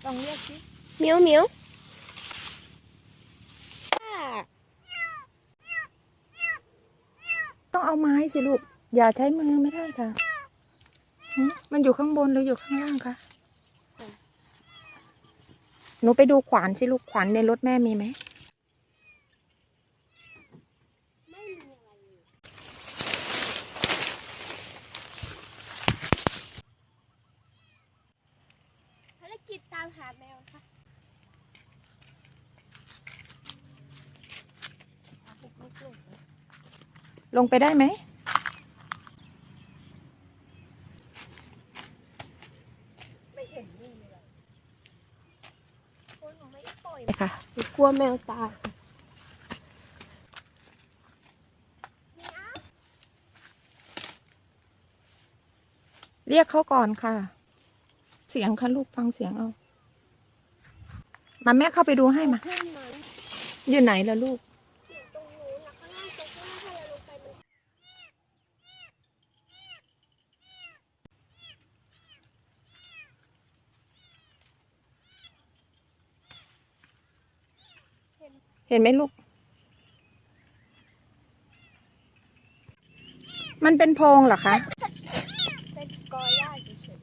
เหมียวอ่าต้องเอาไม้สิลูก อย่าใช้มือไม่ได้ค่ะหึมันอยู่ข้างบนหรืออยู่ข้างล่างคะหนูไปดูขวานสิลูกขวานในรถแม่มีไหมไม่มีอะไรเลยภารกิจตามหาแมวค่ะอะปุ๊บปุ๊บปุ๊บ ลงไปได้ไหม ไม่เห็นมีเลยโอ้ยหนูไม่ได้ปล่อยไปค่ะหนูกลัวแมวตายเรียกเขาก่อนค่ะ เสียงค่ะลูกฟังเสียงเอา มาแม่เข้าไปดูให้มาเพื่อนมันอยู่ไหนล่ะลูก อยู่ตรงนู้นนะข้างล่างตรงข้างล่างถ้าเราลงไปมัน เห็นไหมลูก มันเป็นโพรงเหรอคะ เป็นกอหญ้าเฉย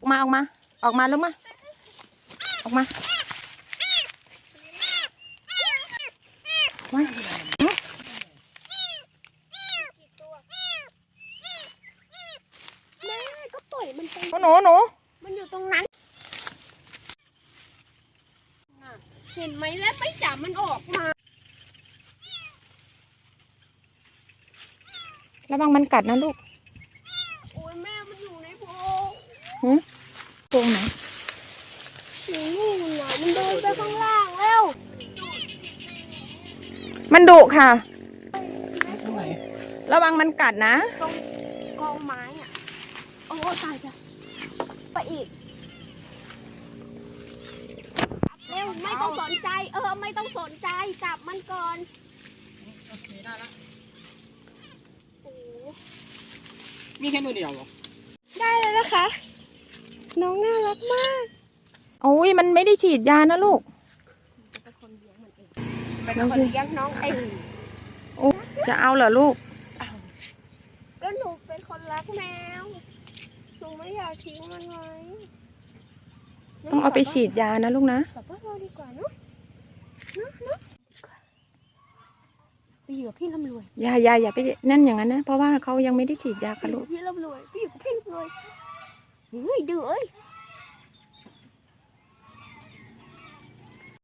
ออกมาออกมา ออกมาลูกมา ออกมาว้ายๆกี่ตัวแม่ก็ปล่อยมันไปหนูหนู มันอยู่ตรงนั้นน่ะ เห็นไหมแล้วไม่จับมันออกมา ระวังมันกัดนะลูกโอ้ยแม่มันอยู่ในโพรงหืมโพรงไหนอยู่นู่นน่ะมันเดินไปข้างล่างแล้วมันดุค่ะระวังมันกัดนะ ตรงกองไม้อะ โอ้ตายจ้ะไปอีกเร็ วไม่ต้องสนใจ เออ ไม่ต้องสนใจจับมันก่อนโอเคได้ละโอ้มีแค่ตัวเดียวเหรอได้แล้วนะคะ น้องน่ารักมากโอ้ยมันไม่ได้ฉีดยานะลูก เป็นคนเลี้ยงมันเองเป็นคนเลี้ยงน้องเองจะเอาเหรอลูก ก็หนูเป็นคนรักแมวหนูไม่อยากทิ้งมันไว้ ต้องเอาไปฉีดยานะลูกนะกลับบ้านเราดีกว่าเนอะเนอะเนอะไปอยู่กับพี่ร่ำรวยอย่าอย่าอย่าไปนั่นอย่างนั้นนะ เพราะว่าเขายังไม่ได้ฉีดยาไปค่ะอยู่ลูกักบพี่ร่ำรวยไปอยู่กับพี่ร่ำรวยเฮ้ยดื้อเอ้ย